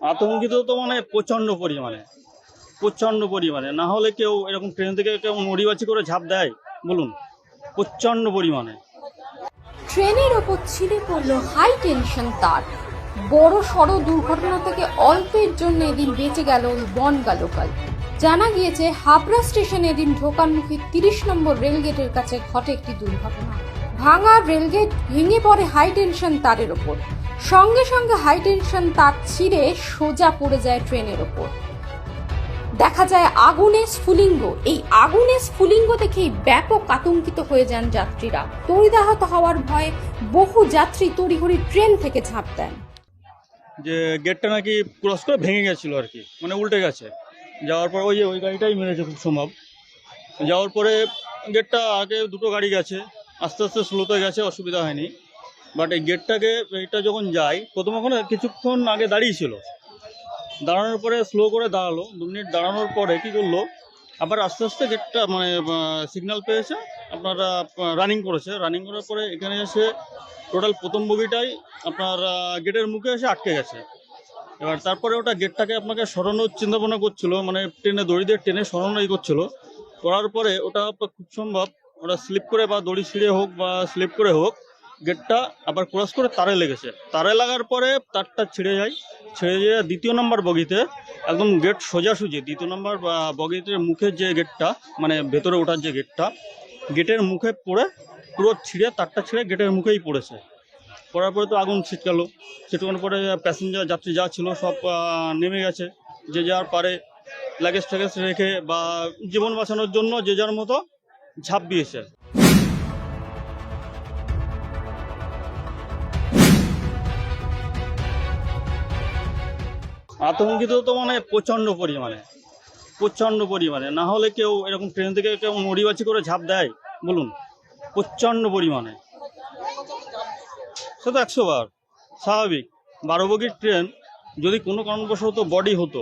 আতঙ্কিত তো মানে প্রচণ্ড পরিমাণে প্রচণ্ড পরিমাণে। না হলে কেউ এরকম ট্রেন থেকে কেউ নড়িবাচি করে ঝাঁপ দেয়? বলুন, প্রচণ্ড পরিমাণে। ট্রেনের ওপর ছিঁড়ে পড়ল হাই টেনশন তার। বড় সড় দুর্ঘটনা থেকে অল্পের জন্য এদিন বেঁচে গেল বনগা লোকাল জানা গিয়েছে, হাবড়া স্টেশনে এদিন ঢোকানমুখী তিরিশ নম্বর রেলগেটের কাছে ঘটে একটি দুর্ঘটনা। ভাঙা রেলগেট ভেঙে পড়ে হাই টেনশন তারের ওপর। সঙ্গে সঙ্গে হাই টেনশন তার ছিঁড়ে সোজা পড়ে যায় ট্রেনের ওপর। দেখা যায় আগুনে স্ফুলিঙ্গ। এই আগুনে স্ফুলিঙ্গ দেখেই ব্যাপক আতঙ্কিত হয়ে যান যাত্রীরা। তড়িদাহত হওয়ার ভয়ে বহু যাত্রী তড়িঘড়ি ট্রেন থেকে ঝাঁপ দেন। যে গেটটা নাকি ক্রস করে ভেঙে গেছিল আর কি মানে উল্টে গেছে। যাওয়ার পর ওই যে ওই গাড়িটাই মেরেছে খুব সম্ভব। যাওয়ার পরে গেটটা আগে দুটো গাড়ি গেছে। আস্তে আস্তে স্লোতে গেছে, অসুবিধা হয়নি। বাট এই গেটটাকে এটা যখন যাই প্রথম ওখানে কিছুক্ষণ আগে দাঁড়িয়েছিল। দাঁড়ানোর পরে স্লো করে দাঁড়াল। দু মিনিট দাঁড়ানোর পরে কি করল, আবার আস্তে আস্তে গেটটা মানে সিগন্যাল পেয়েছে। আপনারা রানিং করেছে। রানিং করার পরে এখানে এসে টোটাল প্রথম বগিটাই আপনার গেটের মুখে এসে আটকে গেছে। এবার তারপরে ওটা গেটটাকে আপনাকে সরানোর চিন্তা ভাবনা করছিল। মানে ট্রেনে, দড়ি দিয়ে ট্রেনে সরানো এই করছিল। করার পরে ওটা খুব সম্ভব ওটা স্লিপ করে বা দড়ি ছিঁড়ে হোক বা স্লিপ করে হোক গেটটা আবার ক্রস করে তারে লেগেছে। তারে লাগার পরে তারটা ছিঁড়ে যায়। ছিঁড়ে যায় দ্বিতীয় নম্বর বগিতে, একদম গেট সোজাসুজি, দ্বিতীয় নম্বর বগিতে মুখের যে গেটটা মানে ভেতরে ওঠার যে গেটটা গেটের মুখে পড়ে পুরো ছিঁড়ে, তারটা ছিঁড়ে গেটের মুখেই পড়েছে। পড়ার পরে তো আগুন ছিটকালো। ছিটকানোর পরে প্যাসেঞ্জার যাত্রী যা ছিল সব নেমে গেছে। যে যার পারে লাগেজ ট্যাগেজ রেখে বা জীবন বাঁচানোর জন্য যে যার মতো ঝাঁপ দিয়েছে আতঙ্কিত তো মানে প্রচণ্ড পরিমাণে প্রচণ্ড পরিমাণে। না হলে কেউ এরকম ট্রেন থেকে কেউ নড়িবাচি করে ঝাঁপ দেয়? বলুন, প্রচণ্ড পরিমাণে। সে তো একশো বার। স্বাভাবিক বারো বগির ট্রেন যদি কোনো কারণবশত বডি হতো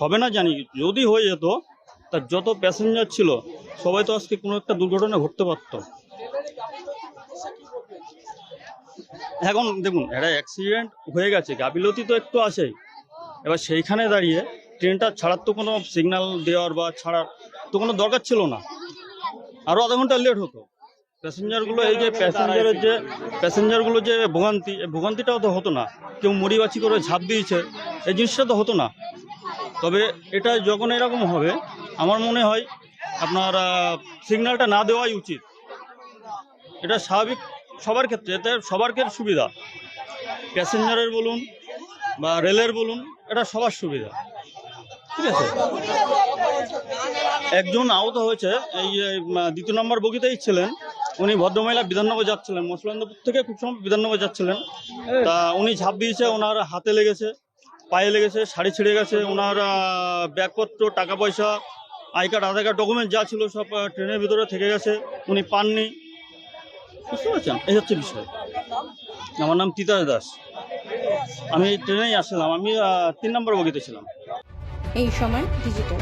হবে না জানি, যদি হয়ে যেত, তার যত প্যাসেঞ্জার ছিল সবাই তো আজকে কোনো একটা দুর্ঘটনা ঘটতে পারত। এখন দেখুন, একটা অ্যাক্সিডেন্ট হয়ে গেছে গাফিলতি তো একটু আছেই। এবার সেইখানে দাঁড়িয়ে ট্রেনটা ছাড়ার তো কোনো সিগন্যাল দেওয়ার বা ছাড়ার তো কোনো দরকার ছিল না। আরও আধা ঘণ্টা লেট হতো। প্যাসেঞ্জারগুলো এই যে প্যাসেঞ্জারের যে প্যাসেঞ্জারগুলো যে ভোগান্তি, এই ভোগান্তিটাও তো হতো না। কেউ মুড়িবাচি করে ঝাঁপ দিয়েছে, এই জিনিসটা তো হতো না। তবে এটা যখন এরকম হবে, আমার মনে হয় আপনার সিগন্যালটা না দেওয়াই উচিত। এটা স্বাভাবিক সবার ক্ষেত্রে, এতে সবার ক্ষেত্রে সুবিধা। প্যাসেঞ্জারের বলুন বা রেলের বলুন, এটা সবার সুবিধা। ঠিক আছে? একজন আহত হয়েছে, এই দ্বিতীয় নম্বর বগিতেই ছিলেন। উনি ভদ্রমহিলা বিধাননগর যাচ্ছিলেন মসলান্দপুর থেকে খুব সময় বিধাননগর যাচ্ছিলেন। তা উনি ঝাঁপ দিয়েছে, ওনার হাতে লেগেছে, পায়ে লেগেছে, শাড়ি ছিঁড়ে গেছে, ওনার ব্যাগপত্র, টাকা পয়সা I card, Aadhaar card document যা ছিল সব ট্রেনের ভিতরে থেকে গেছে। উনি পাননি। বুঝতে পারছেন? এই হচ্ছে বিষয়। আমার নাম তিতাস দাস। আমি ট্রেনেই আসছিলাম আমি তিন নম্বর বগিতে ছিলাম। এই সময় ডিজিটাল